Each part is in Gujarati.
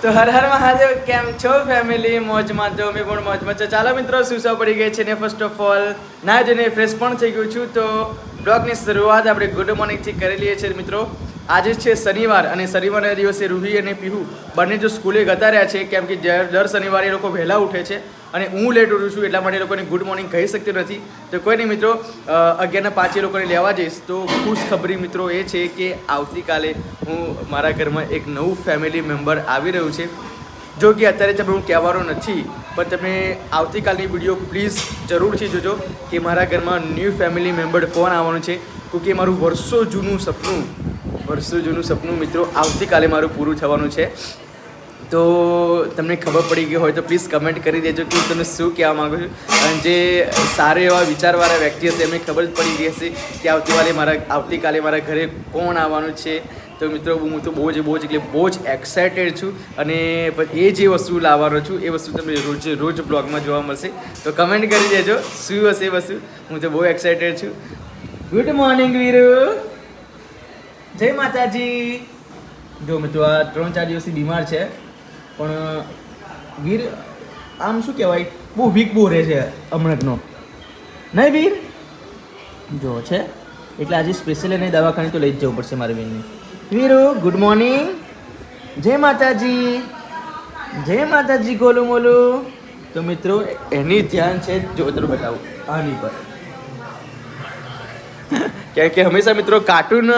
તો હર હર મહાદેવ, કેમ છો ફેમિલી મોજમાં જો અમે પણ મોજમાં છો. ચાલો મિત્રો, સુસા પડી ગઈ છે ને ફર્સ્ટ ઓફ ઓલ ના જઈને ફ્રેશ પણ થઈ ગયું છું. તો બ્લોગની શરૂઆત આપણે ગુડ મોર્નિંગથી કરી લઈએ છીએ મિત્રો. આજે છે શનિવાર અને શનિવારના દિવસે રૂહી અને પીહુ બંને જો સ્કૂલે ગતા રહ્યા છે, કેમ કે દર શનિવારે એ લોકો વહેલા ઉઠે છે. અને હું લેટ ઉઠું છું એટલા માટે લોકોને ગુડ મોર્નિંગ કહી શકતો નથી. તો કોઈ નહીં મિત્રો અગિયારના પાંચે લોકોને લેવા જઈશ. તો ખુશ ખબરી મિત્રો એ છે કે આવતીકાલે હું મારા ઘરમાં એક નવું ફેમિલી મેમ્બર આવી રહ્યું છે. જો કે અત્યારે તમે હું કહેવાનો નથી, પણ તમે આવતીકાલની વીડિયો પ્લીઝ જરૂરથી જોજો કે મારા ઘરમાં ન્યૂ ફેમિલી મેમ્બર કોણ આવવાનું છે. કે મારું વર્ષો જૂનું સપનું, વર્ષો જૂનું સપનું મિત્રો આવતીકાલે મારું પૂરું થવાનું છે. તો તમને ખબર પડી ગઈ હોય તો પ્લીઝ કમેન્ટ કરી દેજો કે હું તમને શું કહેવા માગું છું. અને જે સારા એવા વિચારવાળા વ્યક્તિ હશે, એમને ખબર જ પડી ગઈ હશે કે આવતીકાલે મારા આવતીકાલે મારા ઘરે કોણ આવવાનું છે. તો મિત્રો, હું તો બહુ જ બહુ જ એટલે બહુ જ એક્સાઇટેડ છું. અને એ જે વસ્તુ લાવવાનો છું, એ વસ્તુ તમને રોજ રોજ બ્લોગમાં જોવા મળશે. તો કમેન્ટ કરી દેજો, શું હશે એ વસ્તુ? હું તો બહુ એક્સાઇટેડ છું. ગુડ મોર્નિંગ વીરુ જય માતાજી. જો મિત્રો, આ ત્રણ ચાર દિવસથી બીમાર છે. પણ, વીર, આમ શું કહેવાય? બહુ વીક બહુ રહે છે હમણાંનો નહીં વીર? જો છે. એટલે આજે સ્પેશિયલ એને દવાખાને તો લઈ જ જવું પડશે મારી બેનને. વીરુ ગુડ મોર્નિંગ જય માતાજી. જય માતાજી ગોલું મોલું તો મિત્રો, એની ધ્યાન છે જો તને બતાવું. આની પર. કેમ કે હંમેશા મિત્રો કાર્ટૂન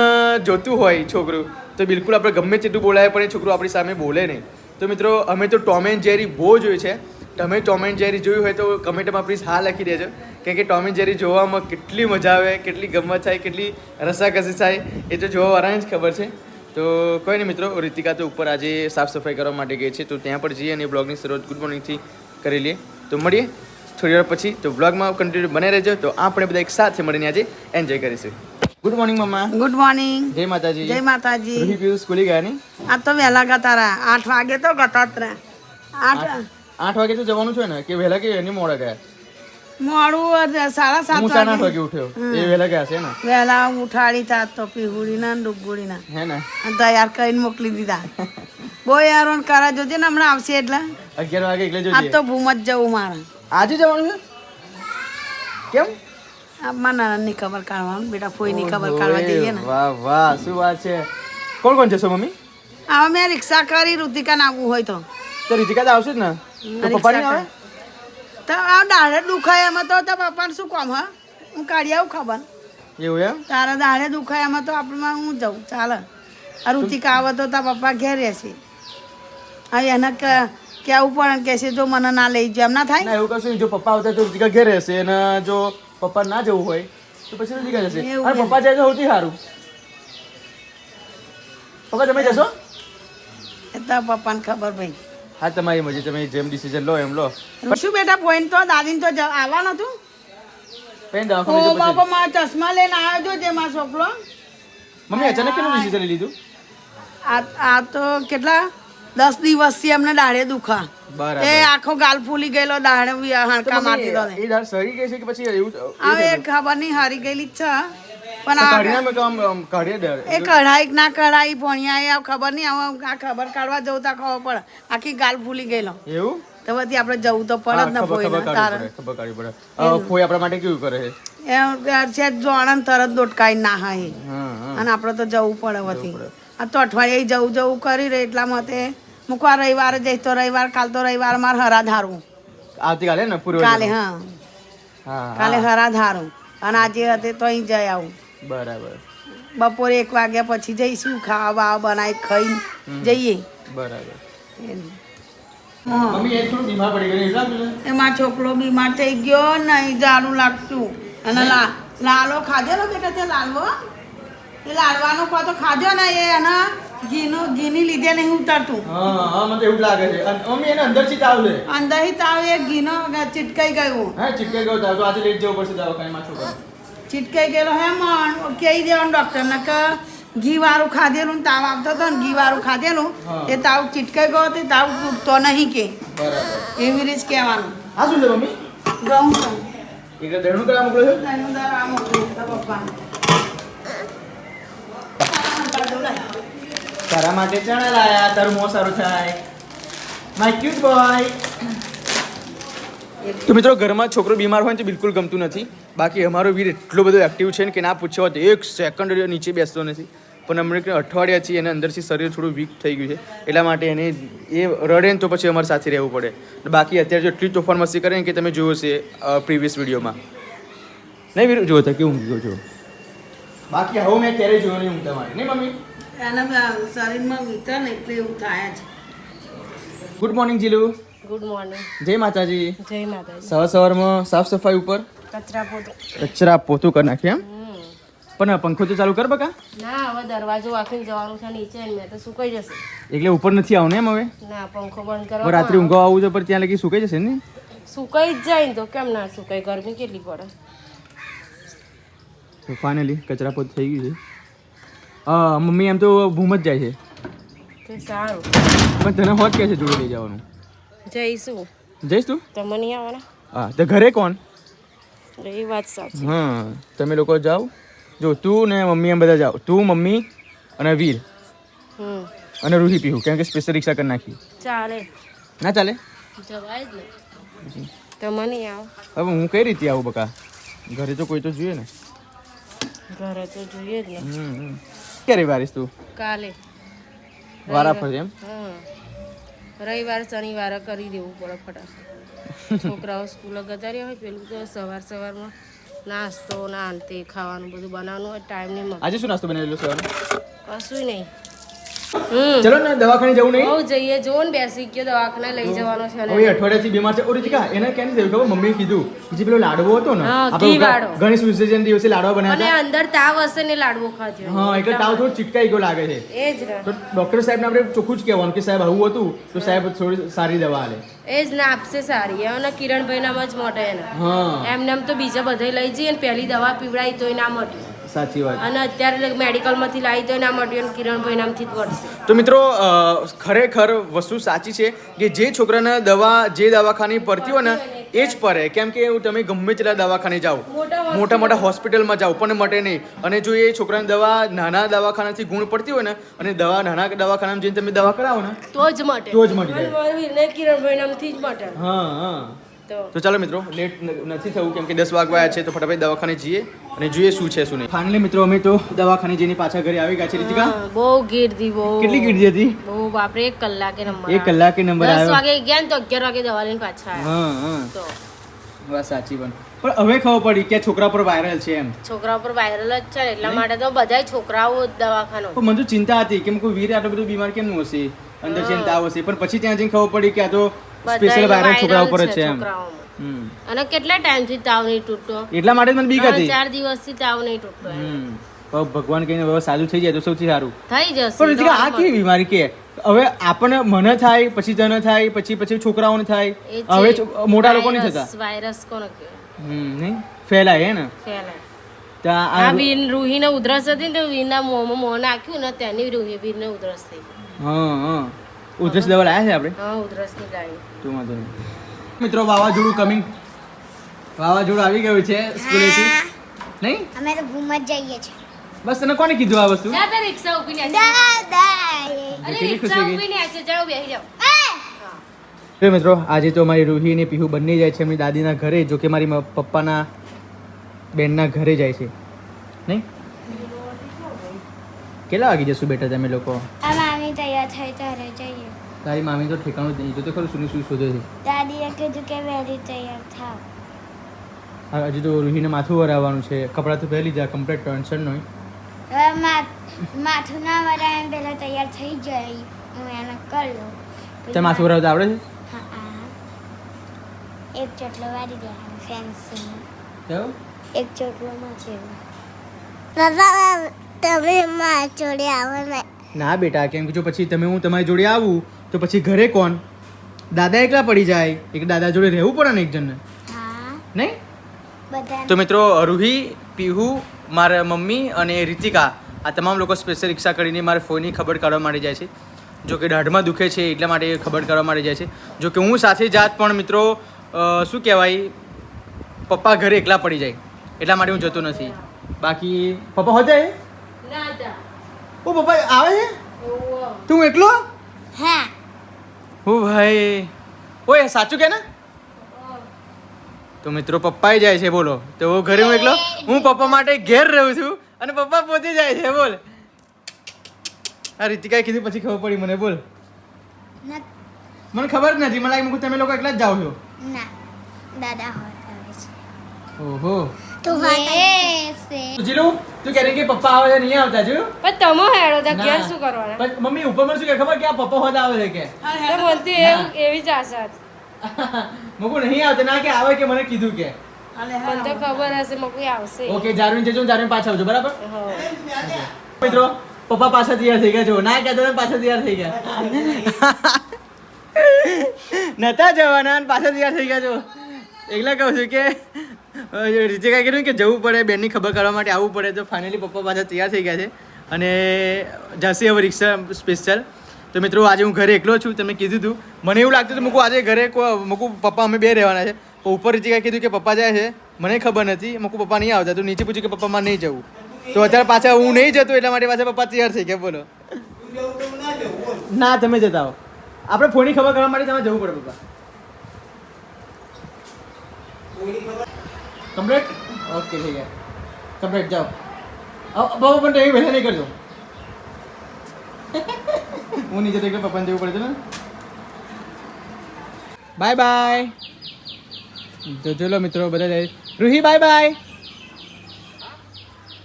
જોતું હોય છોકરું. તો બિલકુલ આપણે ગમે તેટલું બોલાય, પણ એ છોકરું આપણી સામે બોલે નહીં. તો મિત્રો, અમે તો ટોમ એન્ડ જેરી બહુ જોયું છે. તમે ટોમ એન્ડ જેરી જોયું હોય તો કમેન્ટમાં પ્લીઝ હા લખી દેજો. કેમ કે ટોમ એન્ડ જેરી જોવામાં કેટલી મજા આવે, કેટલી ગમત થાય, કેટલી રસાકસી થાય, એ તો જોવાવાળાને જ ખબર છે. તો કોઈ નહીં મિત્રો, રીતિકા તો ઉપર આજે સાફ સફાઈ કરવા માટે ગઈ છે, તો ત્યાં પણ જઈએ અને બ્લોગની શરૂઆત ગુડ મોર્નિંગથી કરી લઈએ. તો મળીએ થોડી વાર પછી, તો બ્લોગમાં કન્ટિન્યુ બને રહેજો. તો આપણે બધા એક સાથે મળીને આજે એન્જોય કરીશું. ગુડ મોર્નિંગ મમ્મા ગુડ મોર્નિંગ જય માતાજી જય માતાજી રૂહી પીયુ સ્કૂલે ગયા ને આ તો વહેલા ગતા રા આઠ વાગે તો ગતા રહ્યા આઠ આઠ વાગે તો જવાનું છે ને? કે વહેલા કે એની મોડા ગયા? મોડું સાડા સાત હું સાડા આઠ વાગે. ઉઠ્યો. એ વહેલા ગયા છે ને? વહેલા ઉઠાડી તા તો પીહુડી ના ડુગુડી ના હે ને? અને તૈયાર કરીને મોકલી દીધા. બહુ યારોન કરા જોજે ને હમણાં આવશે એટલે. અગિયાર વાગે એટલે આજ આ તો ભૂમ જ જવું મારે. આજે જવાનું છે? કેમ? આ મારા નાનાની ખબર કાઢવાનું બેટા ફોઈની ખબર કાઢવા જઈએ ને. વાહ વાહ શું વાત છે? કોણ કોણ જશો મમ્મી? હવે મેં રિક્ષા કરી ઋતિકાને આવવું હોય તો. તો તો આવશે જ ને? તો પપ્પા નહીં આવે? તો આ દાઢે દુખાય એમાં તો તો પપ્પાને શું કામ હા? હું કાઢી આવું ખબર. એવું એમ? તારા દાડે દુખાય એમાં તો આપણે હું જાઉં ચાલે. આ ઋતિકા આવે તો તારા પપ્પા ઘેર રહેશે. હવે એને ક- કહેવું પડે ને કહેશે જો મને ના લઈ જાય એમ ના થાય? ના એવું કશું જો પપ્પા આવતા તો રીતિકા ઘેર રહેશે અને જો પપ્પા ના જવું હોય તો પછી રીતિકા જશે. એવું અને પપ્પા જાય તો સૌથી સારું. પપ્પા તમે જશો? એ તો પપ્પાને ખબર ભાઈ હા તમારી મરજી તમે જેમ ડિસિઝન લો એમ લો. શું બેટા પોઈન્ટ તો દાદીને તો આવવાનું હતું. પેન ઓ દવાખાને પછી. બાપા મારા ચશ્મા લઈને આવ્યો જો જે મારો છોકરો. મમ્મી અચાનક કેનું ડિસિઝન લીધું? આ આ તો કેટલા? દસ દિવસથી એમને દાઢે દુખા. એ આખો ગાલ ફૂલી ગયેલો દાઢે બી હાડકા મારતી તો એ દાળ સરી ગઈ છે કે પછી એવું હવે ખબર નહીં હારી ગયેલી જ છે પણ એ કઢાઈ ના કઢાઈ ભણ્યા એ ખબર નહીં હવે આ ખબર કાઢવા જવું તો ખબર પડે. આખી ગાલ ફૂલી ગયેલો. એવું? તો પછી આપણે જવું તો પડે જ ને ફોઈને તારે. ખબર કાઢવી પડે. ફોઈ આપણા માટે કેવું કરે છે? એમ છે તરત દોટકાઈ ના હા એ. હા હા. અને આપણે તો જવું પડે વધી. આ તો અઠવાડિયે જવું જવું કરી રહે એટલા માટે. મૂકવા રવિવારે જઈશ તો રવિવાર કાલ તો રવિવાર મારે હરા ધારું. આવતીકાલે ને? પૂર્વ કાલે હા. હા કાલે હરા ધારું. અને આજે હતી તો અહીં જઈ આવું. બરાબર. બપોરે એક વાગ્યા પછી જઈશું ખાવા બાવા બનાવી ખાઈ જઈએ. બરાબર. એમાં. છોકરો બીમાર થઈ ગયો નહીં જાડું લાગતું. અને લાલો ખાધેલો બેટા તે લાલવો એ લાડવાનો કો તો ખાધો ને એ એના ઘીનું ઘીની લીધે નહીં ઉતરતું. હા હા મને એવું લાગે છે. અને મમ્મી એને અંદરથી તાવ લે. અંદરથી તાવ એ ઘીનો ચીટકાઈ ગયું. હા ચીપકે ગયો તાવ. તો આજે લઈ જવું પડશે દવાખાનામાં છોકરા ચીટકાઈ ગયેલો હે મન કહી દેવાનું ડૉક્ટરને કે ઘી વાળું ખાધેલું તાવ આવતો હતો ને ઘી વાળું ખાધેલું એ તાવ ચીટકાઈ ગયો તે તાવ તૂટતો નહીં કે. બરાબર. એવી રીત કહેવાનું. હા શું છે મમ્મી? ઘઉં છે. એટલે દરણું કરવા મોકલો છો? તેનું દર આ મોકલ્યું તારા માટે ચણા લાયા તારું મો સારું થાય. માય ક્યુટ બોય તો મિત્રો ઘરમાં છોકરો બીમાર હોય તો બિલકુલ ગમતું નથી. બાકી અમારો વીર એટલો બધો એક્ટિવ છે ને કે ના પૂછ્યો તો એક સેકન્ડ નીચે બેસતો નથી. પણ અમને અઠવાડિયા છીએ એને અંદરથી શરીર થોડું વીક થઈ ગયું છે. એટલા માટે એને એ રડે ને તો પછી અમારે સાથે રહેવું પડે. બાકી અત્યારે જો એટલી તોફાન મસ્તી કરે ને કે તમે જોયો છે પ્રીવિયસ વિડીયોમાં નહીં વીર જોયો હતા કેવું ઊંઘ્યો છો? બાકી હવે મેં ક્યારેય જોયો નહીં ઊંઘતા માટે નહીં મમ્મી? એના શરીરમાં વિતરણ એટલે એવું થાય છે good morning Jilu. Good morning જય માતાજી. જય માતાજી. સવાર સવારમાં સાફ સફાઈ ઉપર? કચરા પોતું. કચરા પોતું કરી નાખીએ એમ? પણ પંખો તો ચાલુ કર બકા. ના હવે દરવાજો વાંકીને જવાનું છે નીચે ને મેં તો સુકાઈ જશે. એટલે ઉપર નથી આવું ને એમ હવે? ના પંખો બંધ કરવા રાત્રે ઊંઘો આવું તો પર ત્યાં લગી સુકાઈ જશે ને? સુકાઈ જ જાય ને તો કેમ ના સુકાય? ગરમી કેટલી પડે? તો ફાઇનલી કચરા પોત થઈ ગયું છે. હા મમ્મી એમ તો ભૂમ જ જાય છે. સારું. પણ તને હોત કે છે જોડે લઈ જવાનું? જઈશું. જઈશ તું? તમે નહીં આવવાના? હા તો ઘરે કોણ? એ વાત સાચી. હા તમે લોકો જાઓ. જો તું ને મમ્મી એમ બધા જાઓ. તું મમ્મી અને વીર. અને રૂહી પીહું કેમ કે સ્પેશિયલ રિક્ષા કરી નાખી. ચાલે. ના ચાલે? જવાય જ તમે નહીં આવો. હવે હું કઈ રીતે આવું બકા? ઘરે તો કોઈ તો જોઈએ ને. ઘરે તો જોઈએ જ ને. ક્યારે વારીશ તું? કાલે. વારા ફરજે એમ? રવિવાર શનિવારે કરી દેવું પડે ફટાફટ. છોકરાઓ સ્કૂલે રહ્યા હોય પેલું તો સવાર સવારમાં નાસ્તો ના અંતે ખાવાનું બધું બનાવવાનું હોય ટાઈમ નહીં આજે શું નાસ્તો બનાવેલો સવારે? કશું નહીં. ચલો ને દવાખાને જવું નહીં? બહુ જઈએ જો ને બેસી ગયો દવાખાને લઈ જવાનો છે હવે અઠવાડિયાથી બીમાર છે. ઓરિતિકા એને કેમ થયું ખબર? મમ્મીએ કીધું જે પેલો લાડવો હતો ને આપણે ગણેશ વિસર્જન દિવસે લાડવા અને અંદર તાવ હશે ને લાડવો ખાજો. હા એટલે તાવ થોડો ચીટકાઈ ગયો લાગે છે. એ જ ને. તો ડોક્ટર સાહેબને આપણે ચોખ્ખું જ કહેવાનું કે સાહેબ આવું હતું તો સાહેબ થોડી સારી દવા આલે. એ જ ને આપશે સારી. અને કિરણભાઈ નામ જ મોટે એના હા. એમને એમ તો બીજા બધે લઈ જઈએ ને પહેલી દવા પીવડાવી તોય ના મટ્યું સાચી વાત. અને અત્યારે મેડિકલમાંથી લાવી તોય ના મટ્યું અને કિરણભાઈ નામથી જ પડશે તો મિત્રો ખરેખર વસ્તુ સાચી છે કે જે છોકરાને દવા જે દવાખાની પડતી હોય ને એ જ પડે કેમ કે તમે ગમે તેટલા દવાખાને જાઓ. મોટા મોટા હોસ્પિટલમાં જાઓ પણ મટે નહીં. અને જો એ છોકરાને દવા નાના દવાખાનાથી ગુણ પડતી હોય ને અને દવા નાના દવાખાનામાં જઈને તમે દવા કરાવો ને તો જ મટે. તો જ મટી કિરણભાઈ નામથી જ મટે. હા હા. તો ચાલો મિત્રો લેટ નથી થવું કેમ કે દસ વાગવાયા છે તો ફટાફટ દવાખાને જઈએ અને જોઈએ શું છે શું નહીં. ફાઇનલી મિત્રો અમે તો દવાખાને જઈને પાછા ઘરે આવી ગયા છે રીતિકા. બહુ ગીર્દી બહુ કેટલી ગીર્દી હતી? બહુ બાપરે એક કલાકે નંબર એક કલાકે નંબર આવ્યો. 10 વાગે ગયા ને તો અગિયાર વાગે દવા લઈને પાછા આવ્યા. હા હા. તો. વાત સાચી પણ. પણ હવે ખબર પડી કે છોકરા પર વાયરલ છે એમ. છોકરા ઉપર વાયરલ જ છે એટલા માટે તો બધાય છોકરાઓ દવાખાનો. પણ મને તો ચિંતા હતી કે કોઈ વીર આટલું બધું બીમાર કેમ હશે? અંદર ચિંતા આવશે. પણ પછી ત્યાં જઈને ખબર પડી કે આ તો સ્પેશિયલ વાયરલ છોકરા ઉપર જ છે એમ. અને કેટલા ટાઈમથી તાવ નહીં તૂટતો? એટલા માટે મને બીક હતી. ચાર દિવસથી તાવ નહીં તૂટતો હમ. ભગવાન કહીને હવે સારું થઈ જાય તો સૌથી સારું. થઈ જશે પણ આ કેવી બીમારી કે? હવે આપણને મને થાય પછી તને થાય પછી પછી છોકરાઓને થાય. હવે મોટા લોકો નહીં થતા. વાયરસ કોને હમ નહીં? ફેલાય હે ને? ફેલાય. આ- વીર રૂહીને ઉધરસ હતી ને વીરના મોંમાં મોં નાખ્યું ને તેની રૂહી વીરને ઉધરસ થઈ ગઈ. હા હા. ઉધરસ દવા લાયા છે આપણે? હા ઉધરસની ગાડી. તો વાંધો નહીં. મિત્રો વાવાઝોડું કમિંગ વાવાઝોડું આવી ગયું છે સ્કૂલેથી. નહીં? અમે તો ઘૂમ જ જઈએ છીએ. બસ તને કોને કીધું આ વસ્તુ? જા રિક્ષા ઊભી ને દાદાએ. અરે રિક્ષા ઊભી ને છે જાઓ બેહી જાઓ. મિત્રો આજે તો મારી રૂહી અને પીહુ બંને જાય છે એમની દાદીના ઘરે જો કે મારી પપ્પાના બેનના ઘરે જાય છે. નહીં? કેટલા વાગી જશું બેટા તમે લોકો? તૈયાર થઈ ત્યારે જઈએ. તારી મામી તો ઠેકાણું જ નહીં. તો ખરું શું શું શોધે છે. દાદીએ કીધું કે વહેલી તૈયાર થાવ. હજી તો રૂહીને માથું વરાવવાનું છે. કપડાં તો પહેલી લીધા કમ્પ્લીટ ટેન્શન નહીં હવે માથું ના વરાય એમ પહેલાં તૈયાર થઈ જાય. હું એને કરી. લઉં તે માથું વરાવતા આવડે છે? હા એક ચોટલો વાળી દે ફેન્સી કેવું? એક ચોટલોમાં છે બાબા તમે માર જોડે આવો ને. ના બેટા કેમ કે જો પછી તમે હું તમારી જોડે આવું તો પછી ઘરે કોણ? દાદા એકલા પડી જાય. એક દાદા જોડે રહેવું પડે ને એક જણને નહીં? તો મિત્રો રૂહી પીહુ મારા મમ્મી અને રીતિકા આ તમામ લોકો સ્પેશિયલ રિક્ષા કરીને મારા ફોનની ખબર કાઢવા માટે જાય છે. જો કે દાઢમાં દુખે છે એટલા માટે ખબર કરવા માટે જાય છે. જો કે હું સાથે જાત પણ મિત્રો શું કહેવાય પપ્પા ઘરે એકલા પડી જાય. એટલા માટે હું જતો નથી. બાકી પપ્પા હોય ના જા. ઓ પપ્પા આવે છે? તું એકલો? હા. હું ભાઈ. ઓય સાચું કે ને? તો મિત્રો પપ્પાએ જાય છે બોલો. તો ઘરે હું એકલો? હું પપ્પા માટે ઘેર રહું છું અને પપ્પા પહોંચી જાય છે બોલ. આ રીતિકાએ કીધું પછી ખબર પડી મને બોલ. મને ખબર જ નથી. મને લાગે તમે લોકો એકલા જ જાઓ છો. ના. દાદા હોય ઓહો. તું હોત તું કહે કે પપ્પા આવે છે નહીં આવતા છું પણ તમે હેડો તો ઘેર શું કરવાના? પણ મમ્મી ઉપર મને શું કે ખબર કે આ પપ્પા હોત આવે છે કે? તો બોલતી એવી જ આશા હતી. નહીં આવતા ના કે આવે કે મને કીધું કે. મને તો ખબર હશે મકુઈ આવશે. ઓકે જારવીન જજો જારવીન પાછા આવજો બરાબર? મિત્રો પપ્પા પાછા તૈયાર થઈ ગયા છો ના કહેતો તમે પાછા તૈયાર થઈ ગયા. નતા જવાના પાછા તૈયાર થઈ ગયા છો એકલા કહું છું કે રીતિકા કર્યું કે જવું પડે, બેનની ખબર કરવા માટે આવવું પડે, તો ફાઇનલી પપ્પા પાછા તૈયાર થઈ ગયા છે. અને જશે હવે રિક્ષા સ્પેશિયલ તો મિત્રો, આજે હું ઘરે એકલો છું, તમે કીધું હતું મને એવું લાગતું હતું, મૂકું આજે ઘરે મૂકું પપ્પા, અમે બે રહેવાના છે. પણ ઉપર રીતિકા કીધું કે પપ્પા જાય છે. મને ખબર નથી, મૂકું પપ્પા નહીં આવતા, તો નીચે પૂછ્યું કે પપ્પામાં નહીં જવું. તો અત્યારે પાછા હું નહીં જતો, એટલા માટે પાછા પપ્પા તૈયાર થઈ ગયા, બોલો. ના, તમે જતા હો આપણે ફોનની ખબર કરવા માટે તમારે જવું પડે, પપ્પા. કમ્પ્લીટ ઓકે થઈ ગયા કમ્પ્લીટ જાઓ બાબા પણ એવી વહેલા નહીં કરજો હું નીચે તો પપ્પાને જવું પડે છે ને બાય બાય તો ચલો મિત્રો બધા જાય Ruhi bye bye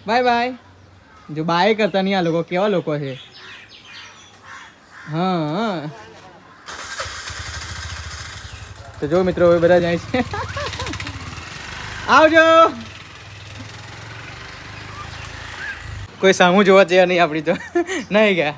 bye bye જો બાય કરતા નહીં આ લોકો કેવા લોકો છે હા તો જો મિત્રો બધા જાય છે આવજો. કોઈ સામું જોવા જયા નહીં આપણી તો. નહીં ગયા.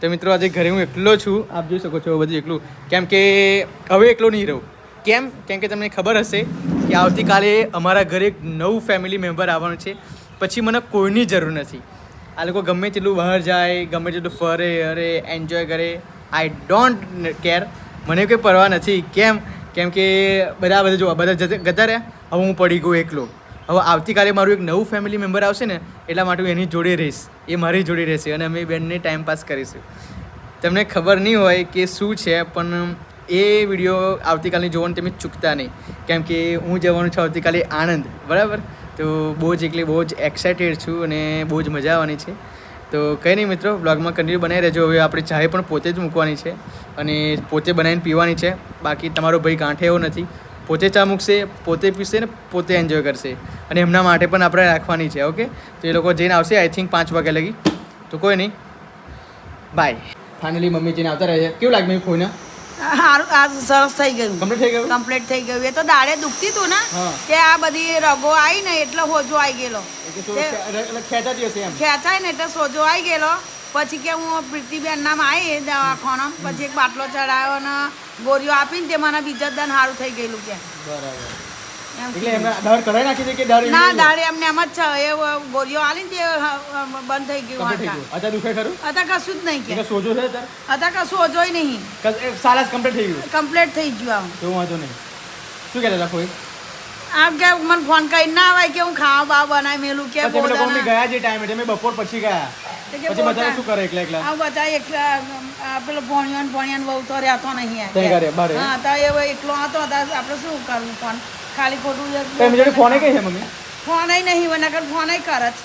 તો મિત્રો, આજે ઘરે હું એકલો છું. આપ જોઈ શકો છો બધું એકલું. કેમ કે હવે એકલો નહીં રહું. કેમ? કેમ કે તમને ખબર હશે કે આવતીકાલે અમારા ઘરે એક નવું ફેમિલી મેમ્બર આવવાનું છે. પછી મને કોઈની જરૂર નથી. આ લોકો ગમે તેટલું બહાર જાય, ગમે તેટલું ફરે, અરે એન્જોય કરે. આઈ ડોન્ટ કેર મને કોઈ પરવા નથી. કેમ? કેમ કે બધા બધા જોવા, બધા જતા રહ્યા. હવે હું પડી ગયો એકલો. હવે આવતીકાલે મારું એક નવું ફેમિલી મેમ્બર આવશે ને, એટલા માટે હું એની જોડે રહીશ. એ મારી જોડે રહેશે અને અમે બેનને ટાઈમ પાસ કરીશું. તમને ખબર નહીં હોય કે શું છે, પણ એ વીડિયો આવતીકાલની જોવાનું તમે ચૂકતા નહીં. કેમ કે હું જવાનું છું આવતીકાલે આણંદ, બરાબર? તો બહુ જ એટલે બહુ જ એક્સાઇટેડ છું અને બહુ જ મજા આવવાની છે. તો કંઈ નહીં મિત્રો બ્લોગમાં કન્ટિન્યુ બનાવી રહેજો. હવે આપણે ચાય પણ પોતે જ મૂકવાની છે અને પોતે બનાવીને પીવાની છે. બાકી તમારો ભાઈ ગાંઠે એવો નથી. પોતે ચા મૂકશે પોતે પીશે ને પોતે એન્જોય કરશે. અને એમના માટે પણ આપણે રાખવાની છે ઓકે તો એ લોકો જઈને આવશે આઈ થિંક પાંચ વાગ્યા લગી. તો કોઈ નહીં. બાય ફાઇનલી મમ્મી જઈને આવતા રહે છે. કેવું લાગે મેં ખોઈને સારું આ સરસ થઈ ગયું. કમ્પ્લીટ થઈ ગયું? કમ્પ્લીટ થઈ ગયું. એ તો દાડે દુખતી તું ને કે આ બધી રગો આવી ને એટલે હોજો આવી ગયેલો. ખેંચાય ને એટલે સોજો આવી ગયેલો. પછી કે હું પ્રીતિબેન નામ આવી દવાખાના પછી એક બાટલો ચડાવ્યો ને ગોળીઓ આપીને મને બીજા દન સારું થઈ ગયેલું કે બરાબર. એટલે એમને દર કરાવી નાખી છે કે દર ના દાડે એમને એમ જ છે. એ ગોળીઓ આલી તે બંધ થઈ ગયું હતા દુખે ખરું? કશું જ નહીં કે. સોજો છે કશું નહીં. એ કમ્પ્લીટ થઈ ગયું? કમ્પ્લીટ થઈ ગયું આમ. તો વાંધો નહીં. શું કહેતા હતા કોઈ? આમ કે મને ફોન કરી ના આવે કે હું ખાવા બાવા બનાવી મેલું કે. ગયા જે ટાઈમે તમે બપોર પછી ગયા. પછી બધા. શું કરે એકલા એકલા? આ બધા એકલા પેલો ભણ્યો ને બહુ તો રહેતો નહીં આ ત્યાં કે. ઘરે, બારે? હા તો એ એકલો હતો આપણે શું કરવું? ફોન ખાલી ખોટું જ જોડે ફોને કઈ છે મમ્મી? ફોન નહીં હોય નકર ફોન કરે જ.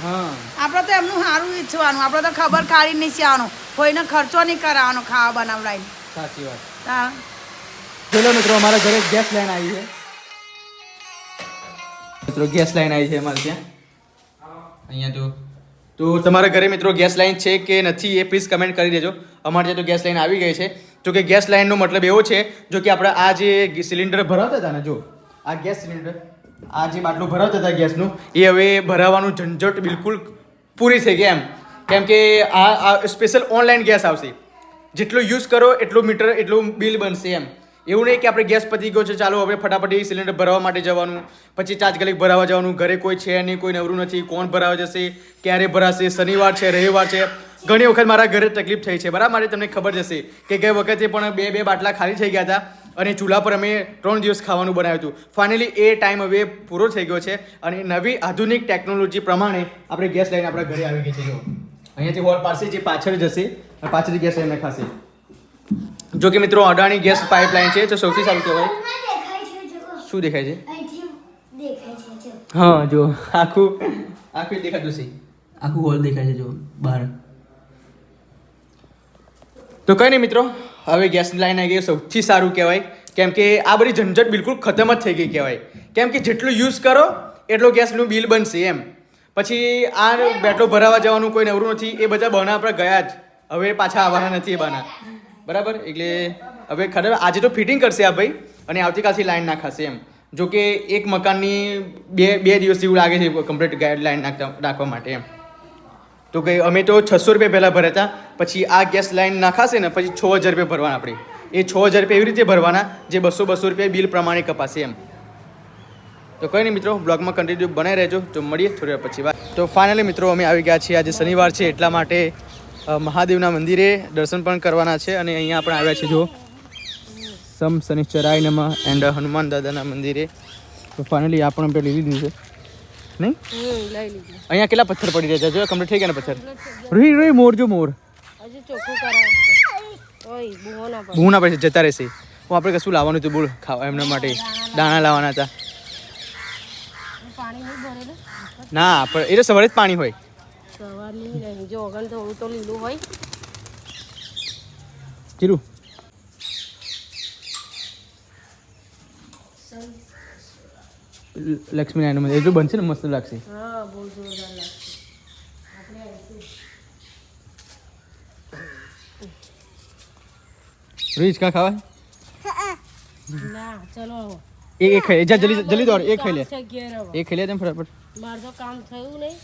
આપણે તો એમનું સારું ઈચ્છવાનું. આપણે તો ખબર કાઢી નહીં જવાનું કોઈને ખર્ચો નહીં કરાવવાનો ખાવા બનાવડાવીને સાચી વાત. હા. ચલો મિત્રો અમારા ઘરે ગેસ લાઈન આવી છે. મિત્રો ગેસ લાઈન આવી છે અમારે ત્યાં. અહીંયા તો તો તમારા ઘરે મિત્રો ગેસ લાઈન છે કે નથી એ પ્લીઝ કમેન્ટ કરી દેજો. અમારે ત્યાં તો ગેસ લાઇન આવી ગઈ છે. જો કે ગેસ લાઇનનો મતલબ એવો છે, જો કે આપણે આ જે સિલિન્ડર ભરાવતા હતા ને, જો, આ ગેસ સિલિન્ડર આ જે બાટલું ભરાવતા હતા ગેસનું, એ હવે ભરાવાનું ઝંઝટ બિલકુલ પૂરી થઈ ગઈ એમ. કેમ કે આ સ્પેશિયલ ઓનલાઈન ગેસ આવશે. જેટલો યુઝ કરો, એટલું મીટર, એટલું બિલ બનશે એમ. એવું નહીં કે આપણે ગેસ પતી ગયો છે, ચાલો હવે ફટાફટ સિલિન્ડર ભરવા માટે જવાનું. પછી ચાર્જ કલેક ભરાવા જવાનું. ઘરે કોઈ છે નહીં, કોઈ નવરું નથી. કોણ ભરાવા જશે, ક્યારે ભરાશે, શનિવાર છે, રવિવાર છે. ઘણી વખત મારા ઘરે તકલીફ થઈ છે. બરાબર માટે તમને ખબર જશે કે ગઈ વખતે પણ બે બે બાટલા ખાલી થઈ ગયા હતા અને ચૂલા પર અમે ત્રણ દિવસ ખાવાનું બનાવ્યું હતું. ફાઇનલી એ ટાઈમ હવે પૂરો થઈ ગયો છે અને નવી આધુનિક ટેકનોલોજી પ્રમાણે આપણે ગેસ લઈને આપણા ઘરે આવી ગઈ છે અહીંયાથી હોલ પાસે જે પાછળ જશે અને પાછળથી ગેસ લઈને ખાશે. જો કે મિત્રો અડાણી ગેસ પાઇપલાઇન છે તો સૌથી સારું કહેવાય. શું દેખાય છે? હા જો. આખું આખું દેખાતું છે. આખું હોલ દેખાય છે જો બહાર. તો કંઈ નહીં મિત્રો હવે ગેસ લાઈન આવી ગઈ સૌથી સારું કહેવાય. કેમ કે આ બધી ઝંઝટ બિલકુલ ખતમ જ થઈ ગઈ કહેવાય. કેમ કે જેટલું યુઝ કરો એટલો ગેસનું બિલ બનશે એમ. પછી આ બેટલો ભરાવા જવાનું કોઈ નવરું નથી એ બધા બહાના આપણે ગયા જ. હવે પાછા આવવાના નથી એ બહાના. બરાબર? એટલે હવે ખરેખર આજે તો ફિટિંગ કરશે આ ભાઈ અને આવતીકાલથી લાઈન નાખાશે એમ. જો કે એક મકાનની બે બે દિવસ જેવું લાગે છે કમ્પ્લીટ ગાઈડલાઈન નાખતા નાખવા માટે એમ. તો કે અમે તો છસો રૂપિયા પહેલાં ભર્યા હતા. પછી આ ગેસ લાઈન નાખાશે ને, પછી છ હજાર રૂપિયા ભરવાના આપણે. એ છ હજાર રૂપિયા એવી રીતે ભરવાના જે બસો બસો રૂપિયા બિલ પ્રમાણે કપાશે એમ. તો કંઈ નહીં મિત્રો બ્લોગમાં કન્ટિન્યુ બનાવી રહેજો. તો મળીએ થોડી વાર પછી વાત. તો ફાઇનલી મિત્રો, અમે આવી ગયા છીએ. આજે શનિવાર છે, એટલા માટે મહાદેવના મંદિરે દર્શન પણ કરવાના છે અને અહીંયા આપણે આવ્યા છે જો સમ શનિશ્ચરાય નમ એન્ડ હનુમાન દાદાના મંદિરે. તો ફાઇનલી આ પણ આપણે લીધી છે. નહીં? અહીંયા કેટલા પથ્થર પડી રહ્યા છે? જો કમ્પ્લીટ થઈ ગયા ને પથ્થર? રોહી રોહી મોર જો મોર. ભૂના પછી જતા રહેશે. હું આપણે કશું લાવવાનું હતું બોલ ખાવા એમના માટે. દાણા લાવવાના હતા. પાણી ના પણ એ તો સવારે જ પાણી હોય. સવારની નહીં જો અગન થોડું તો લીલું હોય. જીરું લક્ષ્મીનારાયણ મંદિર. એટલું બનશે ને મસ્ત લાગશે. હા બહુ જોરદાર લાગશે. રોહિત કા ખાવા? ના ચલો એક એક ખાઈ જા જલ્દી જલ્દી દોડ. એક ખાઈ લે. એક ખાઈ લે તેમ ફટાફટ. મારું તો કામ થયું નહીં.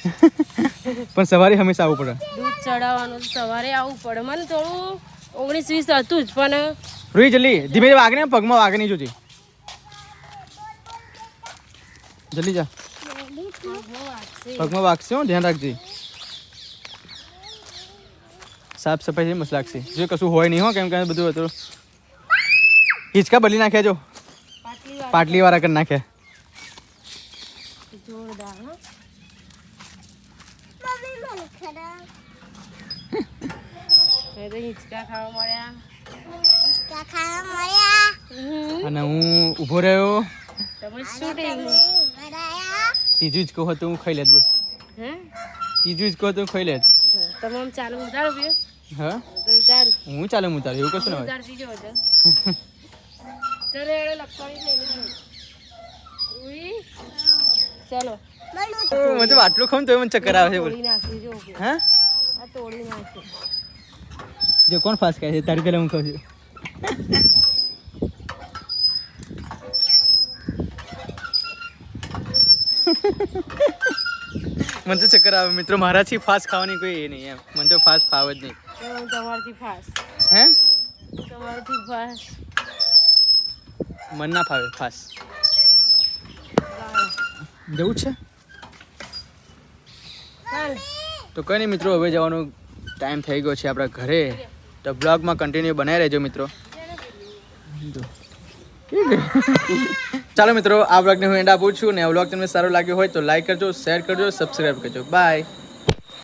પણ સવારે હંમેશા આવવું પડે. દૂધ ચડાવવાનું સવારે આવવું પડે. મને થોડું ઓગણીસ વીસ હતું જ પણ રોહિત જલ્દી. ધીમે ધીમે વાગને પગમાં વાગે નહીં જોજે. જલ્દી જા. પગમાં વાગશે હો ધ્યાન રાખજે. સાફ સફાઈ મસ્ત લાગશે. જો કશું હોય નહીં હો કેમ કે બધું હતું. હિંચકા બદલી નાખ્યા જો. પાટલી વાળા કરી નાખ્યા જોરદાર હા મમ્મી મને ખરા હવે તો હિંચકા ખાવા મળ્યા. કા ખાવા મળ્યા. અને હું ઊભો રહ્યો. તમે શૂટિંગ ત્રીજું જ કહો તો હું ખાઈ લેત બોલ. હે? ત્રીજું જ કહો તો ખાઈ લેત. તમે આમ ચાલુ ઉતારો બે હા? તો હું ચાલે હું એવું કશું ના હોય. ઉતારતી તો ચલો એડે લખવાની છે એની ચલો. મને આટલું ખાઉં તો મને ચક્કર આવે છે બોલ. તોડી જો. હા? આ તોડી નાખ્યું જો કોણ ફાસ્ટ કહે છે? તારી પહેલા હું કહું છું. મને તો ચક્કર આવે. મિત્રો મારાથી ફાસ્ટ ખાવાની કોઈ એ નહીં એમ. મને તો ફાસ્ટ ફાવ જ નહીં. તમારથી ફાસ્ટ હે? તમારથી ફાસ્ટ મન ના ફાવે ફાસ્ટ જવું છે? તો કંઈ નહીં મિત્રો હવે જવાનો ટાઈમ થઈ ગયો છે આપણા ઘરે. તો બ્લોગમાં કન્ટિન્યુ બનાવી રહેજો મિત્રો. ચાલો મિત્રો આ બ્લોગને હું એન્ડ આપું છું ને આ બ્લોગ તમને સારો લાગ્યો હોય તો લાઈક કરજો શેર કરજો સબસ્ક્રાઈબ કરજો. બાય